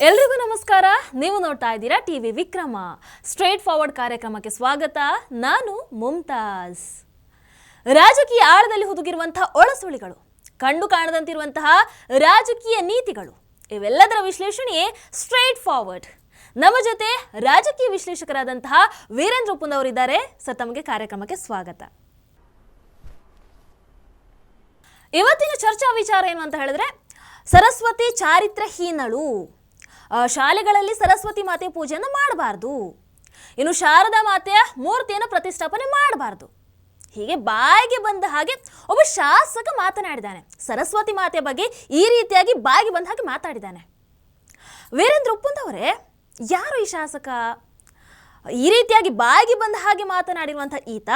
ಎಲ್ರಿಗೂ ನಮಸ್ಕಾರ. ನೀವು ನೋಡ್ತಾ ಇದ್ದೀರಾ ಟಿವಿ ವಿಕ್ರಮ. ಸ್ಟ್ರೇಟ್ ಫಾರ್ವರ್ಡ್ ಕಾರ್ಯಕ್ರಮಕ್ಕೆ ಸ್ವಾಗತ. ನಾನು ಮುಮ್ತಾಜ್ ರಾಜಕೀಯ ಆಳದಲ್ಲಿ ಹುದುಗಿರುವಂತಹ ಒಳಸುಳಿಗಳು, ಕಂಡು ಕಾಣದಂತಿರುವಂತಹ ರಾಜಕೀಯ ನೀತಿಗಳು, ಇವೆಲ್ಲದರ ವಿಶ್ಲೇಷಣೆಯೇ ಸ್ಟ್ರೇಟ್ ಫಾರ್ವರ್ಡ್ ನಮ್ಮ ಜೊತೆ ರಾಜಕೀಯ ವಿಶ್ಲೇಷಕರಾದಂತಹ ವೀರೇಂದ್ರ ಅವರಿದ್ದಾರೆ. ಸರ್, ತಮಗೆ ಕಾರ್ಯಕ್ರಮಕ್ಕೆ ಸ್ವಾಗತ. ಇವತ್ತಿನ ಚರ್ಚಾ ವಿಚಾರ ಏನು ಅಂತ ಹೇಳಿದ್ರೆ, ಸರಸ್ವತಿ ಚಾರಿತ್ರಹೀನಳು ಶಾಲೆಗಳಲ್ಲಿ ಸರಸ್ವತಿ ಮಾತೆ ಪೂಜೆಯನ್ನು ಮಾಡಬಾರ್ದು. ಇನ್ನು ಶಾರದಾ ಮಾತೆಯ ಮೂರ್ತಿಯನ್ನು ಪ್ರತಿಷ್ಠಾಪನೆ ಮಾಡಬಾರ್ದು. ಹೀಗೆ ಬಾಯಿಗೆ ಬಂದ ಹಾಗೆ ಒಬ್ಬ ಶಾಸಕ ಮಾತನಾಡಿದ್ದಾನೆ. ಸರಸ್ವತಿ ಮಾತೆಯ ಬಗ್ಗೆ ಈ ರೀತಿಯಾಗಿ ಬಾಯಿಗೆ ಬಂದ ಹಾಗೆ ಮಾತಾಡಿದ್ದಾನೆ. ವೀರೇಂದ್ರ ಉಪ್ಪುಂದವರೇ ಯಾರು ಈ ಶಾಸಕ? ಈ ರೀತಿಯಾಗಿ ಬಾಯಿಗೆ ಬಂದ ಹಾಗೆ ಮಾತನಾಡಿರುವಂಥ ಈತ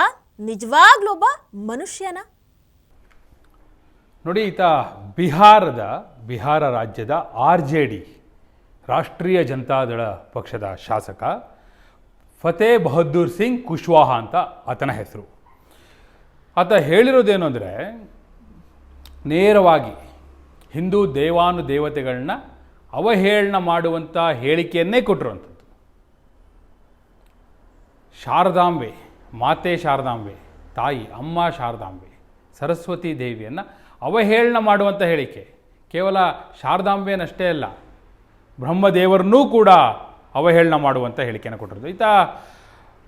ನಿಜವಾಗ್ಲೂ ಒಬ್ಬ ಮನುಷ್ಯನ? ನೋಡಿ, ಈತ ಬಿಹಾರದ, ಬಿಹಾರ ರಾಜ್ಯದ ಆರ್ ಜೆ ಡಿ ರಾಷ್ಟ್ರೀಯ ಜನತಾದಳ ಪಕ್ಷದ ಶಾಸಕ ಫತೇ ಬಹದ್ದೂರ್ ಸಿಂಗ್ ಕುಶ್ವಾಹ ಅಂತ ಆತನ ಹೆಸರು. ಆತ ಹೇಳಿರೋದೇನು ಅಂದರೆ, ನೇರವಾಗಿ ಹಿಂದೂ ದೇವಾನು ದೇವತೆಗಳನ್ನ ಅವಹೇಳನ ಮಾಡುವಂಥ ಹೇಳಿಕೆಯನ್ನೇ ಕೊಟ್ಟಿರುವಂಥದ್ದು. ಶಾರದಾಂಬೆ, ಮಾತೆ ಶಾರದಾಂಬೆ, ತಾಯಿ ಅಮ್ಮ ಶಾರದಾಂಬೆ, ಸರಸ್ವತಿ ದೇವಿಯನ್ನು ಅವಹೇಳನ ಮಾಡುವಂಥ ಹೇಳಿಕೆ. ಕೇವಲ ಶಾರದಾಂಬೆನಷ್ಟೇ ಅಲ್ಲ ಬ್ರಹ್ಮದೇವರನ್ನೂ ಕೂಡ ಅವಹೇಳನ ಮಾಡುವಂಥ ಹೇಳಿಕೆಯನ್ನು ಕೊಟ್ಟರು ಈತ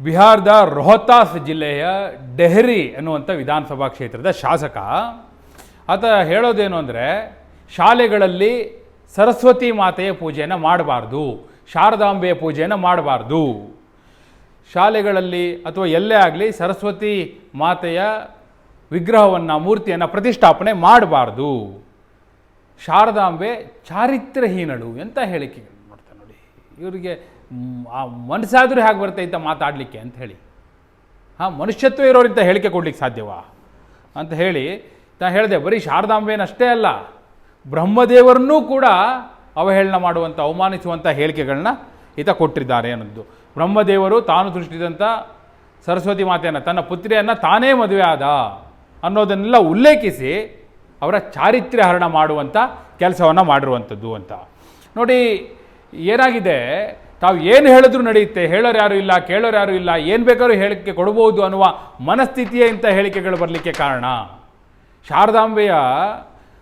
ಬಿಹಾರದ ರೋಹತಾಸ್ ಜಿಲ್ಲೆಯ ಡೆಹರಿ ಅನ್ನುವಂಥ ವಿಧಾನಸಭಾ ಕ್ಷೇತ್ರದ ಶಾಸಕ. ಆತ ಹೇಳೋದೇನು ಅಂದರೆ, ಶಾಲೆಗಳಲ್ಲಿ ಸರಸ್ವತಿ ಮಾತೆಯ ಪೂಜೆಯನ್ನು ಮಾಡಬಾರ್ದು ಶಾರದಾಂಬೆಯ ಪೂಜೆಯನ್ನು ಮಾಡಬಾರ್ದು. ಶಾಲೆಗಳಲ್ಲಿ ಅಥವಾ ಎಲ್ಲೇ ಆಗಲಿ ಸರಸ್ವತಿ ಮಾತೆಯ ವಿಗ್ರಹವನ್ನು, ಮೂರ್ತಿಯನ್ನು ಪ್ರತಿಷ್ಠಾಪನೆ ಮಾಡಬಾರ್ದು. ಶಾರದಾಂಬೆ ಚಾರಿತ್ರಹೀನಳು ಅಂತ ಹೇಳಿಕೆ ನೋಡ್ತಾ ನೋಡಿ. ಇವರಿಗೆ ಆ ಮನಸ್ಸಾದರೂ ಹೇಗೆ ಬರುತ್ತೆ ಮಾತಾಡಲಿಕ್ಕೆ ಅಂತ ಹೇಳಿ. ಹಾಂ, ಮನುಷ್ಯತ್ವ ಇರೋರಿಂದ ಹೇಳಿಕೆ ಕೊಡ್ಲಿಕ್ಕೆ ಸಾಧ್ಯವಾ? ಅಂತ ಹೇಳಿ ನಾ ಹೇಳಿದೆ, ಬರೀ ಶಾರದಾಂಬೆನಷ್ಟೇ ಅಲ್ಲ, ಬ್ರಹ್ಮದೇವರನ್ನೂ ಕೂಡ ಅವಹೇಳನ ಮಾಡುವಂಥ ಅವಮಾನಿಸುವಂಥ ಹೇಳಿಕೆಗಳನ್ನ ಈತ ಕೊಟ್ಟಿದ್ದಾರೆ ಅನ್ನೋದು. ಬ್ರಹ್ಮದೇವರು ತಾನು ಸೃಷ್ಟಿದಂಥ ಸರಸ್ವತಿ ಮಾತೆಯನ್ನು, ತನ್ನ ಪುತ್ರಿಯನ್ನು ತಾನೇ ಮದುವೆ ಆದ ಅನ್ನೋದನ್ನೆಲ್ಲ ಉಲ್ಲೇಖಿಸಿ ಅವರ ಚಾರಿತ್ರ್ಯ ಹರಣ ಮಾಡುವಂಥ ಕೆಲಸವನ್ನು ಮಾಡಿರುವಂಥದ್ದು ಅಂತ. ನೋಡಿ, ಏನಾಗಿದೆ? ತಾವು ಏನು ಹೇಳಿದ್ರು ನಡೆಯುತ್ತೆ, ಹೇಳೋರು ಯಾರು ಇಲ್ಲ, ಕೇಳೋರು ಯಾರು ಇಲ್ಲ, ಏನು ಬೇಕಾದ್ರೂ ಹೇಳಿಕೆ ಕೊಡ್ಬೋದು ಅನ್ನುವ ಮನಸ್ಥಿತಿಯೇ ಇಂಥ ಹೇಳಿಕೆಗಳು ಬರಲಿಕ್ಕೆ ಕಾರಣ. ಶಾರದಾಂಬೆಯ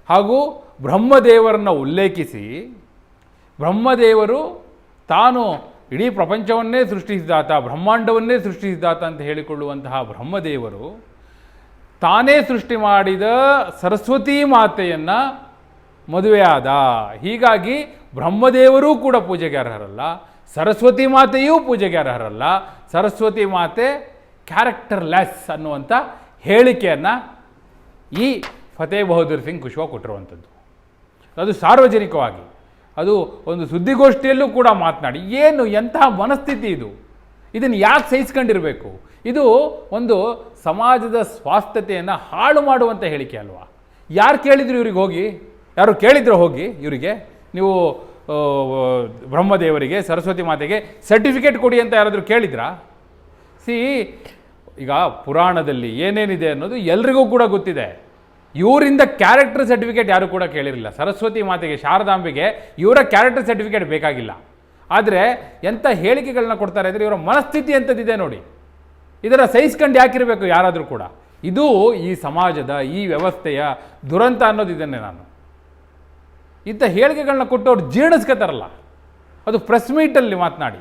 ಹಾಗೂ ಬ್ರಹ್ಮದೇವರನ್ನು ಉಲ್ಲೇಖಿಸಿ, ಬ್ರಹ್ಮದೇವರು ತಾನು ಇಡೀ ಪ್ರಪಂಚವನ್ನೇ ಸೃಷ್ಟಿಸಿದಾತ, ಬ್ರಹ್ಮಾಂಡವನ್ನೇ ಸೃಷ್ಟಿಸಿದಾತ ಅಂತ ಹೇಳಿಕೊಳ್ಳುವಂತಹ ಬ್ರಹ್ಮದೇವರು ತಾನೇ ಸೃಷ್ಟಿ ಮಾಡಿದ ಸರಸ್ವತಿ ಮಾತೆಯನ್ನು ಮದುವೆಯಾದ. ಹೀಗಾಗಿ ಬ್ರಹ್ಮದೇವರೂ ಕೂಡ ಪೂಜೆಗೆ ಅರ್ಹರಲ್ಲ ಸರಸ್ವತಿ ಮಾತೆಯೂ ಪೂಜೆಗೆ ಅರ್ಹರಲ್ಲ ಸರಸ್ವತಿ ಮಾತೆ ಕ್ಯಾರೆಕ್ಟರ್ ಲೆಸ್ ಅನ್ನುವಂಥ ಹೇಳಿಕೆಯನ್ನು ಈ ಫತೇ ಬಹದ್ದೂರ್ ಸಿಂಗ್ ಕುಶ್ವಾ ಕೊಟ್ಟಿರುವಂಥದ್ದು. ಅದು ಸಾರ್ವಜನಿಕವಾಗಿ, ಅದು ಒಂದು ಸುದ್ದಿಗೋಷ್ಠಿಯಲ್ಲೂ ಕೂಡ ಮಾತನಾಡಿ, ಏನು ಎಂತಹ ಮನಸ್ಥಿತಿ ಇದು? ಇದನ್ನು ಯಾಕೆ ಸಹಿಸ್ಕೊಂಡಿರಬೇಕು? ಇದು ಒಂದು ಸಮಾಜದ ಸ್ವಾಸ್ಥ್ಯತೆಯನ್ನು ಹಾಳು ಮಾಡುವಂಥ ಹೇಳಿಕೆ ಅಲ್ವಾ? ಯಾರು ಕೇಳಿದ್ರು ಇವ್ರಿಗೆ ಹೋಗಿ? ಯಾರು ಕೇಳಿದ್ರು ಹೋಗಿ ಇವರಿಗೆ? ನೀವು ಬ್ರಹ್ಮದೇವರಿಗೆ, ಸರಸ್ವತಿ ಮಾತೆಗೆ ಸರ್ಟಿಫಿಕೇಟ್ ಕೊಡಿ ಅಂತ ಯಾರಾದರೂ ಕೇಳಿದ್ರಾ? ಸಿ, ಈಗ ಪುರಾಣದಲ್ಲಿ ಏನೇನಿದೆ ಅನ್ನೋದು ಎಲ್ರಿಗೂ ಕೂಡ ಗೊತ್ತಿದೆ. ಇವರಿಂದ ಕ್ಯಾರೆಕ್ಟರ್ ಸರ್ಟಿಫಿಕೇಟ್ ಯಾರು ಕೂಡ ಕೇಳಿರಲಿಲ್ಲ. ಸರಸ್ವತಿ ಮಾತೆಗೆ, ಶಾರದಾಂಬೆಗೆ ಇವರ ಕ್ಯಾರೆಕ್ಟರ್ ಸರ್ಟಿಫಿಕೇಟ್ ಬೇಕಾಗಿಲ್ಲ. ಆದರೆ ಎಂಥ ಹೇಳಿಕೆಗಳನ್ನ ಕೊಡ್ತಾರೆ ಅಂದರೆ ಇವರ ಮನಸ್ಥಿತಿ ಎಂಥದ್ದಿದೆ ನೋಡಿ. ಇದರ ಸಹಿಸ್ಕೊಂಡು ಯಾಕಿರಬೇಕು ಯಾರಾದರೂ ಕೂಡ. ಇದು ಈ ಸಮಾಜದ, ಈ ವ್ಯವಸ್ಥೆಯ ದುರಂತ ಅನ್ನೋದಿದ್ದೇನೆ ನಾನು. ಇಂಥ ಹೇಳಿಕೆಗಳನ್ನ ಕೊಟ್ಟು ಅವ್ರು ಜೀರ್ಣಿಸ್ಕೋತಾರಲ್ಲ. ಅದು ಪ್ರೆಸ್ ಮೀಟಲ್ಲಿ ಮಾತನಾಡಿ.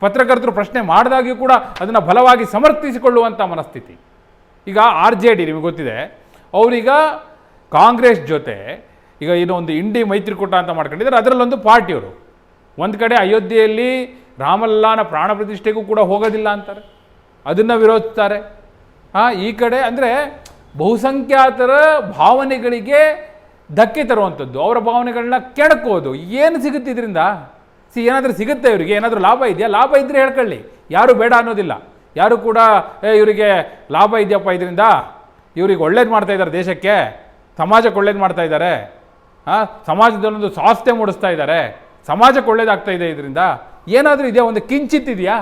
ಪತ್ರಕರ್ತರು ಪ್ರಶ್ನೆ ಮಾಡಿದಾಗ್ಯೂ ಕೂಡ ಅದನ್ನು ಬಲವಾಗಿ ಸಮರ್ಥಿಸಿಕೊಳ್ಳುವಂಥ ಮನಸ್ಥಿತಿ. ಈಗ ಆರ್ ಜೆ ಡಿ ನಿಮಗೆ ಗೊತ್ತಿದೆ. ಅವರೀಗ ಕಾಂಗ್ರೆಸ್ ಜೊತೆ ಈಗ ಏನೋ ಒಂದು ಇಂಡಿ ಮೈತ್ರಿಕೂಟ ಅಂತ ಮಾಡ್ಕೊಂಡಿದ್ದಾರೆ. ಅದರಲ್ಲೊಂದು ಪಾರ್ಟಿಯವರು. ಒಂದು ಕಡೆ ಅಯೋಧ್ಯೆಯಲ್ಲಿ ರಾಮಲ್ಲಾನ ಪ್ರಾಣ ಪ್ರತಿಷ್ಠೆಗೂ ಕೂಡ ಹೋಗೋದಿಲ್ಲ ಅಂತಾರೆ. ಅದನ್ನು ವಿರೋಧಿಸ್ತಾರೆ. ಹಾಂ ಈ ಕಡೆ ಅಂದರೆ ಬಹುಸಂಖ್ಯಾತರ ಭಾವನೆಗಳಿಗೆ ಧಕ್ಕೆ ತರುವಂಥದ್ದು. ಅವರ ಭಾವನೆಗಳನ್ನ ಕೆಣಕೋದು. ಏನು ಸಿಗುತ್ತೆ ಇದರಿಂದ? ಸಿ, ಏನಾದರೂ ಸಿಗುತ್ತೆ ಇವರಿಗೆ? ಏನಾದರೂ ಲಾಭ ಇದೆಯಾ? ಲಾಭ ಇದ್ದರೆ ಹೇಳ್ಕೊಳ್ಳಿ. ಯಾರು ಬೇಡ ಅನ್ನೋದಿಲ್ಲ. ಯಾರು ಕೂಡ ಇವರಿಗೆ ಲಾಭ ಇದೆಯಪ್ಪ ಇದರಿಂದ? ಇವ್ರಿಗೆ ಒಳ್ಳೇದು ಮಾಡ್ತಾ ಇದ್ದಾರೆ ದೇಶಕ್ಕೆ. ಸಮಾಜಕ್ಕೆ ಒಳ್ಳೇದು ಮಾಡ್ತಾ ಇದ್ದಾರೆ. ಹಾಂ ಸಮಾಜದಲ್ಲೊಂದು ಸ್ವಾಸ್ಥ್ಯ ಮೂಡಿಸ್ತಾ ಇದ್ದಾರೆ. ಸಮಾಜಕ್ಕೆ ಒಳ್ಳೇದಾಗ್ತಾ ಇದೆ ಇದರಿಂದ, ಏನಾದರೂ ಇದೆಯಾ? ಒಂದು ಕಿಂಚಿತ್ ಇದೆಯಾ?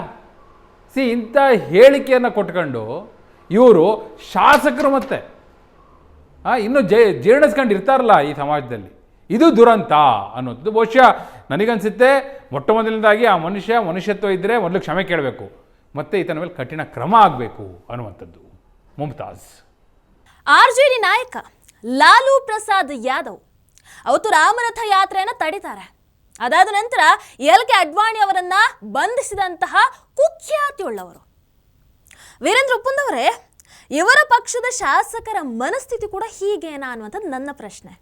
ಸಿ, ಇಂಥ ಹೇಳಿಕೆಯನ್ನು ಕೊಟ್ಕೊಂಡು ಇವರು ಶಾಸಕರು ಮತ್ತೆ ಇನ್ನೂ ಇನ್ನು ಜೇ, ಜೀರ್ಣಿಸ್ಕೊಂಡು ಇರ್ತಾರಲ್ಲ ಈ ಸಮಾಜದಲ್ಲಿ, ಇದು ದುರಂತ ಅನ್ನೋದು ಬಹುಶಃ ನನಗನ್ಸುತ್ತೆ ಮೊಟ್ಟ ಮೊದಲನೇದಾಗಿ ಆ ಮನುಷ್ಯ ಮನುಷ್ಯತ್ವ ಇದ್ದರೆ ಮೊದಲು ಕ್ಷಮೆ ಕೇಳಬೇಕು, ಮತ್ತೆ ಈತನ ಮೇಲೆ ಕಠಿಣ ಕ್ರಮ ಆಗಬೇಕು ಅನ್ನುವಂಥದ್ದು. ಮುಮ್ತಾಜ್. ಆರ್ ಜೆ ಡಿ ನಾಯಕ ಲಾಲು ಪ್ರಸಾದ್ ಯಾದವ್, ಅವತ್ತು ರಾಮರಥ ಯಾತ್ರೆಯನ್ನು ತಡೀತಾರೆ. ಅದಾದ ನಂತರ ಎಲ್ ಕೆ ಅಡ್ವಾಣಿ ಅವರನ್ನ ಬಂಧಿಸಿದಂತಹ ಕುಖ್ಯಾತಿಯುಳ್ಳವರು ವೀರೇಂದ್ರ ಉಪ್ಪುಂದವರೇ ಇವರ ಪಕ್ಷದ ಶಾಸಕರ ಮನಸ್ಥಿತಿ ಕೂಡ ಹೀಗೇನಾ ಅನ್ನುವಂಥದ್ದು ನನ್ನ ಪ್ರಶ್ನೆ.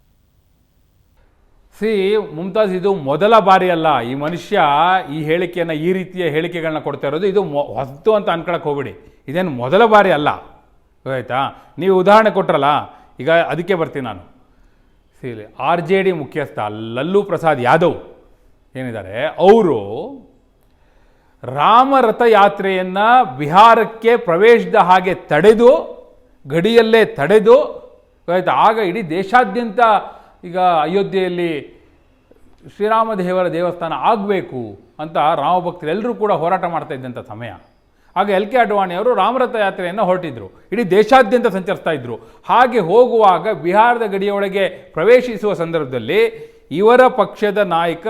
ಸಿ ಮುಮ್ತಾಜ್ ಇದು ಮೊದಲ ಬಾರಿ ಅಲ್ಲ ಈ ಮನುಷ್ಯ ಈ ಹೇಳಿಕೆಯನ್ನು, ಈ ರೀತಿಯ ಹೇಳಿಕೆಗಳನ್ನ ಕೊಡ್ತಾ ಇರೋದು ಇದು ಹೊಸ್ತು ಅಂತ ಅನ್ಕೊಳಕ್ಕೆ ಹೋಗ್ಬಿಡಿ. ಇದೇನು ಮೊದಲ ಬಾರಿ ಅಲ್ಲ. ಆಯಿತಾ ನೀವು ಉದಾಹರಣೆ ಕೊಟ್ರಲ್ಲ, ಈಗ ಅದಕ್ಕೆ ಬರ್ತೀನಿ ನಾನು. ಸಿ, ಆರ್ ಜೆ ಡಿ ಮುಖ್ಯಸ್ಥ ಲಲ್ಲು ಪ್ರಸಾದ್ ಯಾದವ್. ಏನಿದ್ದಾರೆ? ಅವರು ರಾಮರಥ ಯಾತ್ರೆಯನ್ನು ಬಿಹಾರಕ್ಕೆ ಪ್ರವೇಶದ ಹಾಗೆ ತಡೆದು, ಗಡಿಯಲ್ಲೇ ತಡೆದು, ಆಯ್ತಾ? ಆಗ ಇಡೀ ದೇಶಾದ್ಯಂತ ಈಗ ಅಯೋಧ್ಯೆಯಲ್ಲಿ ಶ್ರೀರಾಮದೇವರ ದೇವಸ್ಥಾನ ಆಗಬೇಕು ಅಂತ ರಾಮಭಕ್ತರೆಲ್ಲರೂ ಕೂಡ ಹೋರಾಟ ಮಾಡ್ತಾ ಇದ್ದಂಥ ಸಮಯ. ಆಗ ಎಲ್ ಕೆ ಅಡ್ವಾಣಿ ಅವರು ರಾಮರಥ ಯಾತ್ರೆಯನ್ನು ಹೊರಟಿದ್ರು. ಇಡೀ ದೇಶಾದ್ಯಂತ ಸಂಚರಿಸ್ತಾ ಇದ್ರು. ಹಾಗೆ ಹೋಗುವಾಗ ಬಿಹಾರದ ಗಡಿಯೊಳಗೆ ಪ್ರವೇಶಿಸುವ ಸಂದರ್ಭದಲ್ಲಿ ಇವರ ಪಕ್ಷದ ನಾಯಕ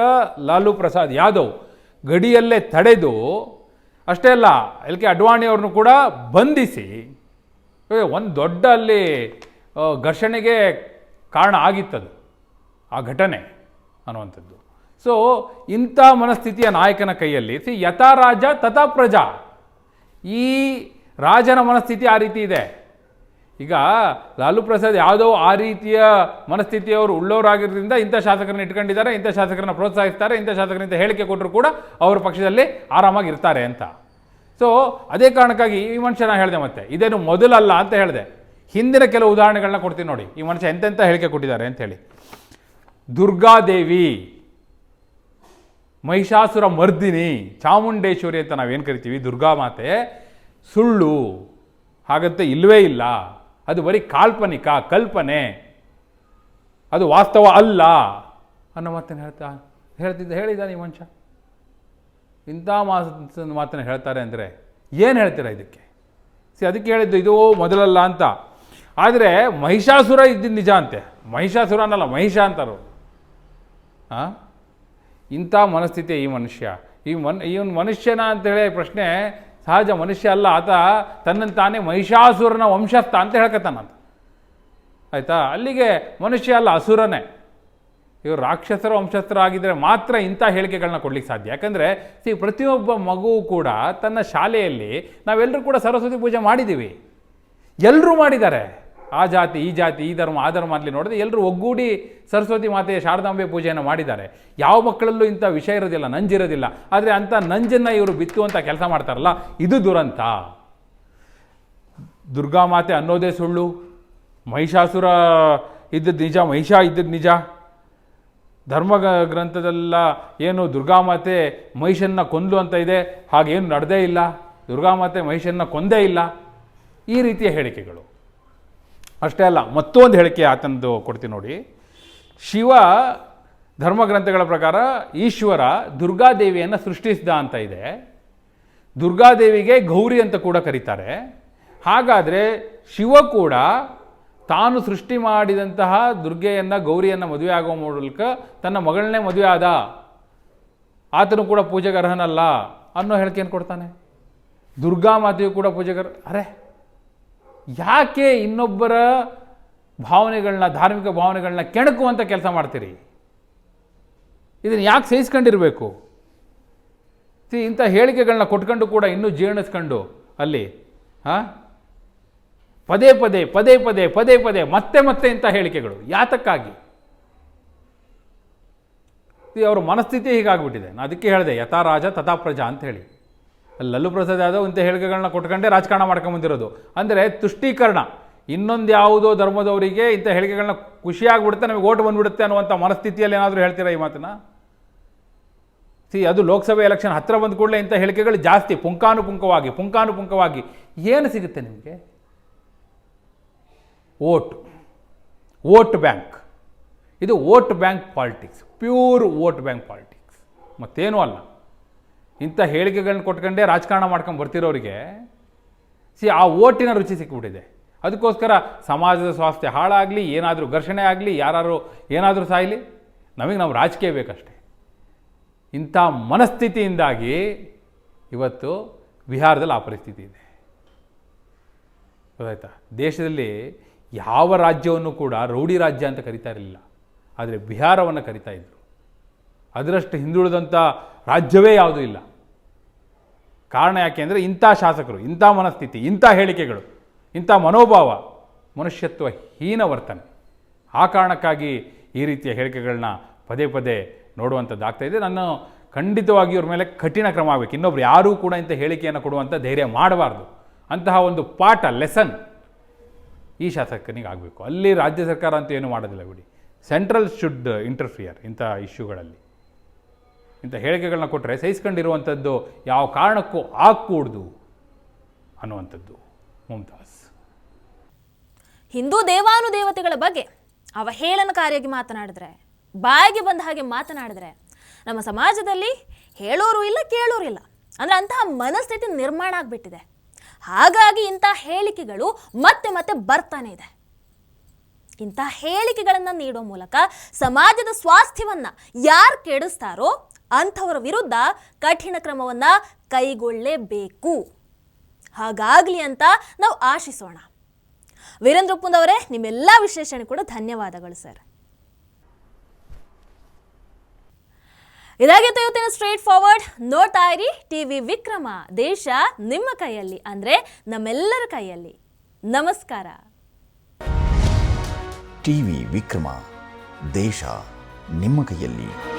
ಲಾಲು ಪ್ರಸಾದ್ ಯಾದವ್ ಗಡಿಯಲ್ಲೇ ತಡೆದು, ಅಷ್ಟೇ ಅಲ್ಲ, ಎಲ್ ಕೆ ಅಡ್ವಾಣಿ ಅವ್ರನ್ನು ಕೂಡ ಬಂಧಿಸಿ ಒಂದು ದೊಡ್ಡ ಅಲ್ಲಿ ಘರ್ಷಣೆಗೆ ಕಾರಣ ಆಗಿತ್ತದು, ಆ ಘಟನೆ ಅನ್ನುವಂಥದ್ದು. ಸೊ ಇಂಥ ಮನಸ್ಥಿತಿಯ ನಾಯಕನ ಕೈಯಲ್ಲಿ ಸಿ ಯಥಾ ರಾಜ ತಥಾ ಪ್ರಜಾ ಈ ರಾಜನ ಮನಸ್ಥಿತಿ ಆ ರೀತಿ ಇದೆ. ಈಗ ಲಾಲು ಪ್ರಸಾದ್ ಯಾವುದೋ ಆ ರೀತಿಯ ಮನಸ್ಥಿತಿಯವರು ಉಳ್ಳವರಾಗಿರೋದ್ರಿಂದ ಇಂಥ ಶಾಸಕರನ್ನ ಇಟ್ಕೊಂಡಿದ್ದಾರೆ, ಇಂಥ ಶಾಸಕರನ್ನ ಪ್ರೋತ್ಸಾಹಿಸ್ತಾರೆ, ಇಂಥ ಶಾಸಕರಿಂದ ಹೇಳಿಕೆ ಕೊಟ್ಟರು ಕೂಡ ಅವರ ಪಕ್ಷದಲ್ಲಿ ಆರಾಮಾಗಿ ಇರ್ತಾರೆ ಅಂತ. ಸೊ ಅದೇ ಕಾರಣಕ್ಕಾಗಿ ಈ ಮನುಷ್ಯ ನಾನು ಹೇಳಿದೆ ಮತ್ತೆ, ಇದೇನು ಮೊದಲಲ್ಲ ಅಂತ ಹೇಳಿದೆ. ಹಿಂದಿನ ಕೆಲವು ಉದಾಹರಣೆಗಳನ್ನ ಕೊಡ್ತೀನಿ ನೋಡಿ. ಈ ಮನುಷ್ಯ ಎಂತೆಂಥ ಹೇಳಿಕೆ ಕೊಟ್ಟಿದ್ದಾರೆ ಅಂಥೇಳಿ ದುರ್ಗಾದೇವಿ ಮಹಿಷಾಸುರ ಮರ್ದಿನಿ, ಚಾಮುಂಡೇಶ್ವರಿ ಅಂತ ನಾವೇನು ಕರಿತೀವಿ? ದುರ್ಗಾ ಮಾತೆ, ಸುಳ್ಳು, ಹಾಗಂತ ಇಲ್ಲವೇ ಇಲ್ಲ. ಅದು ಬರೀ ಕಾಲ್ಪನಿಕ, ಕಲ್ಪನೆ. ಅದು ವಾಸ್ತವ ಅಲ್ಲ. ಅನ್ನೋ ಮಾತನ್ನು ಹೇಳ್ತಾ, ಹೇಳ್ತಿದ್ದ ಹೇಳಿದ್ದಾನೆ ಈ ಮನುಷ್ಯ? ಇಂಥ ಮಾತನ್ನು ಮಾತನ್ನು ಹೇಳ್ತಾರೆ ಅಂದರೆ ಏನು ಹೇಳ್ತೀರಾ ಇದಕ್ಕೆ? ಸಿ, ಅದಕ್ಕೆ ಹೇಳಿದ್ದು ಇದು ಮೊದಲಲ್ಲ ಅಂತ. ಆದರೆ ಮಹಿಷಾಸುರ ಇದ್ದಿದ್ದು ನಿಜ ಅಂತೆ. ಮಹಿಷಾಸುರ ಅನ್ನಲ್ಲ, ಮಹಿಷ ಅಂತಾರು. ಹಾಂ ಇಂಥ ಮನಸ್ಥಿತಿ ಈ ಮನುಷ್ಯ. ಈ ಮನ್ ಇವನು ಮನುಷ್ಯನ ಅಂತೇಳಿ ಪ್ರಶ್ನೆ ಸಹಜ ಮನುಷ್ಯ ಅಲ್ಲ, ಆತ ತನ್ನನ್ನು ತಾನೇ ಮಹಿಷಾಸುರನ ವಂಶಸ್ಥ ಅಂತ ಹೇಳ್ಕತಾನಂತ ಆಯಿತಾ? ಅಲ್ಲಿಗೆ ಮನುಷ್ಯ ಅಲ್ಲ, ಅಸುರನೇ. ಇವರು ರಾಕ್ಷಸರ ವಂಶಸ್ಥರಾಗಿದ್ದರೆ ಮಾತ್ರ ಇಂಥ ಹೇಳಿಕೆಗಳನ್ನ ಕೊಡ್ಲಿಕ್ಕೆ ಸಾಧ್ಯ. ಯಾಕಂದರೆ, ಸಿ, ಪ್ರತಿಯೊಬ್ಬ ಮಗುವು ಕೂಡ ತನ್ನ ಶಾಲೆಯಲ್ಲಿ ನಾವೆಲ್ಲರೂ ಕೂಡ ಸರಸ್ವತಿ ಪೂಜೆ ಮಾಡಿದ್ದೀವಿ. ಎಲ್ಲರೂ ಮಾಡಿದ್ದಾರೆ. ಆ ಜಾತಿ, ಈ ಜಾತಿ, ಈ ಧರ್ಮ, ಆ ಧರ್ಮ ಅಂತಲಿ ನೋಡಿದ್ರೆ ಎಲ್ಲರೂ ಒಗ್ಗೂಡಿ ಸರಸ್ವತಿ ಮಾತೆಯ ಶಾರದಾಂಬೆ ಪೂಜೆಯನ್ನು ಮಾಡಿದ್ದಾರೆ. ಯಾವ ಮಕ್ಕಳಲ್ಲೂ ಇಂಥ ವಿಷಯ ಇರೋದಿಲ್ಲ, ನಂಜಿರೋದಿಲ್ಲ. ಆದರೆ ಅಂಥ ನಂಜನ್ನು ಇವರು ಬಿತ್ತುವಂಥ ಕೆಲಸ ಮಾಡ್ತಾರಲ್ಲ, ಇದು ದುರಂತ. ದುರ್ಗಾ ಮಾತೆ ಅನ್ನೋದೇ ಸುಳ್ಳು. ಮಹಿಷಾಸುರ ಇದ್ದದ್ದು ನಿಜ, ಮಹಿಷ ಇದ್ದದ್ದು ನಿಜ. ಧರ್ಮ ಗ್ರಂಥದೆಲ್ಲ ಏನು ದುರ್ಗಾ ಮಾತೆ ಮಹಿಷನ್ನ ಕೊಂದ್ಲು ಅಂತ ಇದೆ, ಹಾಗೇನು ನಡೆದೇ ಇಲ್ಲ. ದುರ್ಗಾ ಮಾತೆ ಮಹಿಷನ್ನು ಕೊಂದೇ ಇಲ್ಲ. ಈ ರೀತಿಯ ಹೇಳಿಕೆಗಳು. ಅಷ್ಟೇ ಅಲ್ಲ, ಮತ್ತೊಂದು ಹೇಳಿಕೆ ಆತನದು ಕೊಡ್ತೀನಿ ನೋಡಿ. ಶಿವ ಧರ್ಮಗ್ರಂಥಗಳ ಪ್ರಕಾರ ಈಶ್ವರ ದುರ್ಗಾದೇವಿಯನ್ನು ಸೃಷ್ಟಿಸಿದ ಅಂತ ಇದೆ. ದುರ್ಗಾದೇವಿಗೆ ಗೌರಿ ಅಂತ ಕೂಡ ಕರೀತಾರೆ. ಹಾಗಾದರೆ ಶಿವ ಕೂಡ ತಾನು ಸೃಷ್ಟಿ ಮಾಡಿದಂತಹ ದುರ್ಗೆಯನ್ನು, ಗೌರಿಯನ್ನು ಮದುವೆ ಆಗೋ ಮೂಲಕ ತನ್ನ ಮಗಳನ್ನೇ ಮದುವೆ ಆದ. ಆತನು ಕೂಡ ಪೂಜೆಗೆ ಅರ್ಹನಲ್ಲ ಅನ್ನೋ ಹೇಳಿಕೆಯನ್ನು ಕೊಡ್ತಾನೆ. ದುರ್ಗಾ ಮಾತೆಯು ಕೂಡ ಪೂಜೆಗರ್, ಅರೆ! ಯಾಕೆ ಇನ್ನೊಬ್ಬರ ಭಾವನೆಗಳನ್ನ, ಧಾರ್ಮಿಕ ಭಾವನೆಗಳನ್ನ ಕೆಣಕುವಂಥ ಕೆಲಸ ಮಾಡ್ತೀರಿ? ಇದನ್ನು ಯಾಕೆ ಸಹಿಸ್ಕೊಂಡಿರಬೇಕು? ಸಿ, ಇಂಥ ಹೇಳಿಕೆಗಳನ್ನ ಕೊಟ್ಕೊಂಡು ಕೂಡ ಇನ್ನೂ ಜೀರ್ಣಿಸ್ಕೊಂಡು ಅಲ್ಲಿ, ಹಾಂ? ಪದೇ ಪದೇ ಪದೇ ಪದೇ ಪದೇ ಪದೇ, ಮತ್ತೆ ಮತ್ತೆ ಇಂಥ ಹೇಳಿಕೆಗಳು. ಯಾತಕ್ಕಾಗಿ? ಅವರ ಮನಸ್ಥಿತಿ ಹೀಗಾಗ್ಬಿಟ್ಟಿದೆ. ನಾನು ಅದಕ್ಕೆ ಹೇಳಿದೆ, ಯಥಾ ರಾಜ ತಥಾ ಪ್ರಜಾ ಅಂತ ಹೇಳಿ. ಲಲ್ಲು ಪ್ರಸಾದ್ ಯಾದವ್ ಇಂಥ ಹೇಳಿಕೆಗಳನ್ನ ಕೊಟ್ಕೊಂಡೇ ರಾಜಕಾರಣ ಮಾಡ್ಕೊಂಬಂದಿರೋದು ಅಂದರೆ ತುಷ್ಟೀಕರಣ. ಇನ್ನೊಂದು ಯಾವುದೋ ಧರ್ಮದವರಿಗೆ ಇಂಥ ಹೇಳಿಕೆಗಳನ್ನ ಖುಷಿಯಾಗ್ಬಿಡುತ್ತೆ, ನಮಗೆ ಓಟ್ ಬಂದ್ಬಿಡುತ್ತೆ ಅನ್ನುವಂಥ ಮನಸ್ಥಿತಿಯಲ್ಲಿ ಏನಾದರೂ ಹೇಳ್ತೀರಾ ಈ ಮಾತನ್ನ? ಸಿ, ಅದು ಲೋಕಸಭೆ ಎಲೆಕ್ಷನ್ ಹತ್ತಿರ ಬಂದ ಕೂಡಲೇ ಇಂಥ ಹೇಳಿಕೆಗಳು ಜಾಸ್ತಿ ಪುಂಕಾನುಪುಂಕವಾಗಿ ಪುಂಕಾನುಪುಂಕವಾಗಿ ಏನು ಸಿಗುತ್ತೆ ನಿಮಗೆ? ಓಟ್. Vote bank. ಇದು vote bank politics. Pure vote bank politics. ಮತ್ತೇನೂ ಅಲ್ಲ. ಇಂಥ ಹೇಳಿಕೆಗಳನ್ನ ಕೊಟ್ಕೊಂಡೇ ರಾಜಕಾರಣ ಮಾಡ್ಕೊಂಡು ಬರ್ತಿರೋರಿಗೆ, ಸಿ, ಆ ಓಟಿನ ರುಚಿ ಸಿಕ್ಕಿಬಿಟ್ಟಿದೆ ಅದಕ್ಕೋಸ್ಕರ ಸಮಾಜದ ಸ್ವಾಸ್ಥ್ಯ ಹಾಳಾಗಲಿ, ಏನಾದರೂ ಘರ್ಷಣೆ ಆಗಲಿ ಯಾರು ಏನಾದರೂ ಸಾಯಲಿ, ನಮಗೆ ನಾವು ರಾಜಕೀಯ ಬೇಕಷ್ಟೆ. ಇಂಥ ಮನಸ್ಥಿತಿಯಿಂದಾಗಿ ಇವತ್ತು ಬಿಹಾರದಲ್ಲಿ ಆ ಪರಿಸ್ಥಿತಿ ಇದೆ. ಗೊತ್ತಾಯ್ತಾ? ದೇಶದಲ್ಲಿ ಯಾವ ರಾಜ್ಯವನ್ನು ಕೂಡ ರೌಡಿ ರಾಜ್ಯ ಅಂತ ಕರಿತಾ ಇರಲಿಲ್ಲ. ಆದರೆ ಬಿಹಾರವನ್ನು ಕರಿತಾ ಇದ್ದರು ಅದರಷ್ಟು ಹಿಂದುಳಿದಂಥ ರಾಜ್ಯವೇ ಯಾವುದೂ ಇಲ್ಲ. ಕಾರಣ ಯಾಕೆ ಅಂದರೆ ಇಂಥ ಶಾಸಕರು, ಇಂಥ ಮನಸ್ಥಿತಿ, ಇಂಥ ಹೇಳಿಕೆಗಳು, ಇಂಥ ಮನೋಭಾವ ಮನುಷ್ಯತ್ವ ಹೀನ ವರ್ತನೆ. ಆ ಕಾರಣಕ್ಕಾಗಿ ಈ ರೀತಿಯ ಹೇಳಿಕೆಗಳನ್ನ ಪದೇ ಪದೇ ನೋಡುವಂಥದ್ದಾಗ್ತಾ ಇದೆ. ನಾನು ಖಂಡಿತವಾಗಿ ಇವ್ರ ಮೇಲೆ ಕಠಿಣ ಕ್ರಮ ಆಗಬೇಕು. ಇನ್ನೊಬ್ರು ಯಾರೂ ಕೂಡ ಇಂಥ ಹೇಳಿಕೆಯನ್ನು ಕೊಡುವಂಥ ಧೈರ್ಯ ಮಾಡಬಾರ್ದು. ಅಂತಹ ಒಂದು ಪಾಠ ಲೆಸನ್ ಈ ಶಾಸಕನಿಗೆ ಆಗಬೇಕು. ಅಲ್ಲಿ ರಾಜ್ಯ ಸರ್ಕಾರ ಅಂತೂ ಏನು ಮಾಡೋದಿಲ್ಲ ಬಿಡಿ. ಸೆಂಟ್ರಲ್ ಶುಡ್ ಇಂಟರ್ಫಿಯರ್ ಇಂಥ ಇಶ್ಯೂಗಳಲ್ಲಿ ಇಂಥ ಹೇಳಿಕೆಗಳನ್ನ ಕೊಟ್ಟರೆ ಸಹಿಸ್ಕೊಂಡಿರುವಂಥದ್ದು ಯಾವ ಕಾರಣಕ್ಕೂ ಆಗಕೂಡ್ದು ಅನ್ನುವಂಥದ್ದು ಮುಮ್ತಾಸ್ ಹಿಂದೂ ದೇವಾನುದೇವತೆಗಳ ಬಗ್ಗೆ ಅವಹೇಳನಕಾರಿಯಾಗಿ ಮಾತನಾಡಿದ್ರೆ, ಬಾಯಿಗೆ ಬಂದ ಹಾಗೆ ಮಾತನಾಡಿದ್ರೆ ನಮ್ಮ ಸಮಾಜದಲ್ಲಿ ಹೇಳೋರು ಇಲ್ಲ, ಕೇಳೋರು ಇಲ್ಲ. ಅಂದರೆ ಅಂತಹ ಮನಸ್ಥಿತಿ ನಿರ್ಮಾಣ ಆಗಿಬಿಟ್ಟಿದೆ. ಹಾಗಾಗಿ ಇಂಥ ಹೇಳಿಕೆಗಳು ಮತ್ತೆ ಮತ್ತೆ ಬರ್ತಾನೆ ಇದೆ. ಇಂಥ ಹೇಳಿಕೆಗಳನ್ನು ನೀಡೋ ಮೂಲಕ ಸಮಾಜದ ಸ್ವಾಸ್ಥ್ಯವನ್ನು ಯಾರು ಕೆಡಿಸ್ತಾರೋ ಅಂಥವರ ವಿರುದ್ಧ ಕಠಿಣ ಕ್ರಮವನ್ನ ಕೈಗೊಳ್ಳಲೇಬೇಕು ಹಾಗಾಗ್ಲಿ ಅಂತ ನಾವು ಆಶಿಸೋಣ. ವೀರೇಂದ್ರ ಉಪ್ಪುಂದವರೇ ನಿಮ್ಮೆಲ್ಲ ವಿಶ್ಲೇಷಣೆ ಕೂಡ ಧನ್ಯವಾದಗಳು ಸರ್ ಇದಾಗಿತ್ತು ಇವತ್ತಿನ ಸ್ಟ್ರೇಟ್ ಫಾರ್ವರ್ಡ್ ನೋಡ್ತಾ ಇರಿ ಟಿವಿ ವಿಕ್ರಮ ದೇಶ ನಿಮ್ಮ ಕೈಯಲ್ಲಿ, ಅಂದ್ರೆ ನಮ್ಮೆಲ್ಲರ ಕೈಯಲ್ಲಿ. ನಮಸ್ಕಾರ. ಟಿವಿ ವಿಕ್ರಮ ದೇಶ ನಿಮ್ಮ ಕೈಯಲ್ಲಿ.